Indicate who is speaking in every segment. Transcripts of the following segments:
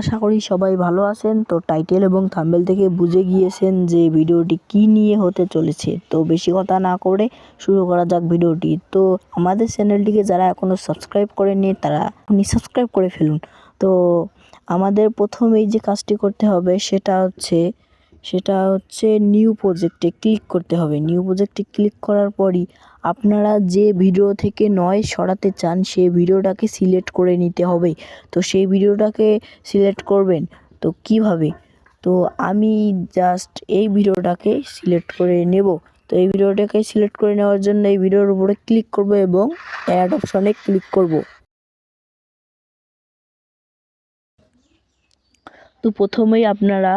Speaker 1: আশা করি সবাই ভালো আছেন। তো টাইটেল এবং থাম্বেল থেকে বুঝে গিয়েছেন যে ভিডিওটি কি নিয়ে হতে চলেছে। তো বেশি কথা না করে শুরু করা যাক ভিডিওটি। তো আমাদের চ্যানেলটিকে যারা এখনও সাবস্ক্রাইব করেনি তারা আপনি সাবস্ক্রাইব করে ফেলুন। তো আমাদের প্রথমেই যে কাজটি করতে হবে, সেটা হচ্ছে সেটা হচ্ছে নিউ প্রজেক্টে ক্লিক করতে হবে। নিউ প্রজেক্টে ক্লিক করার পরই আপনারা যে ভিডিও থেকে নয় সরাতে চান সেই ভিডিওটাকে সিলেক্ট করে নিতে হবে। তো সেই ভিডিওটাকে সিলেক্ট করবেন, তো কীভাবে? তো আমি জাস্ট এই ভিডিওটাকে সিলেক্ট করে নেব। তো এই ভিডিওটাকে সিলেক্ট করে নেওয়ার জন্য এই ভিডিওর উপরে ক্লিক করব এবং অ্যাড অপশনে ক্লিক করব। তো প্রথমেই আপনারা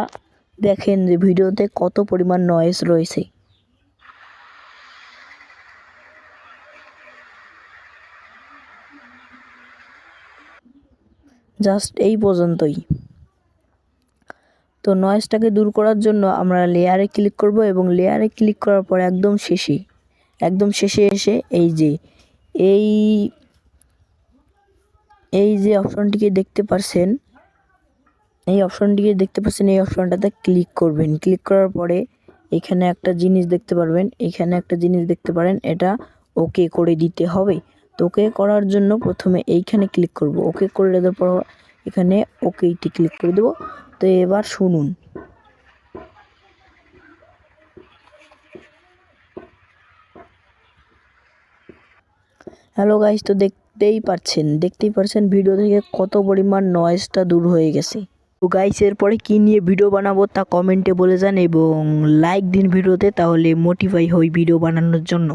Speaker 1: দেখেন যে ভিডিওতে কত পরিমাণ নয়েজ রয়েছে। জাস্ট এই পর্যন্তই। তো নয়েজটাকে দূর করার জন্য আমরা লেয়ারে ক্লিক করব এবং লেয়ারে ক্লিক করার পর একদম শেষে একদম শেষে এসে এই যে, এই এই যে অপশনটিকে দেখতে পারছেন এই অপশনটিকে দেখতে পাচ্ছেন, এই অপশনটাতে ক্লিক করবেন। ক্লিক করার পরে এখানে একটা জিনিস দেখতে পারবেন। এখানে একটা জিনিস দেখতে পারেন, এটা ওকে করে দিতে হবে। তো ওকে করার জন্য প্রথমে এইখানে ক্লিক করব। ওকে করে দেওয়ার পর এখানে ওকেইটি ক্লিক করে দেবো। তো এবার শুনুন। হ্যালো গাইস তো দেখতেই পাচ্ছেন দেখতেই পাচ্ছেন ভিডিও থেকে কত পরিমাণ নয়েজটা দূর হয়ে গেছে। তো গাইস এরপরে কি নিয়ে ভিডিও বানাবো তা কমেন্টে বলে যান এবং লাইক দিন ভিডিওতে তাহলে মোটিফাই হই ভিডিও বানানোর জন্য।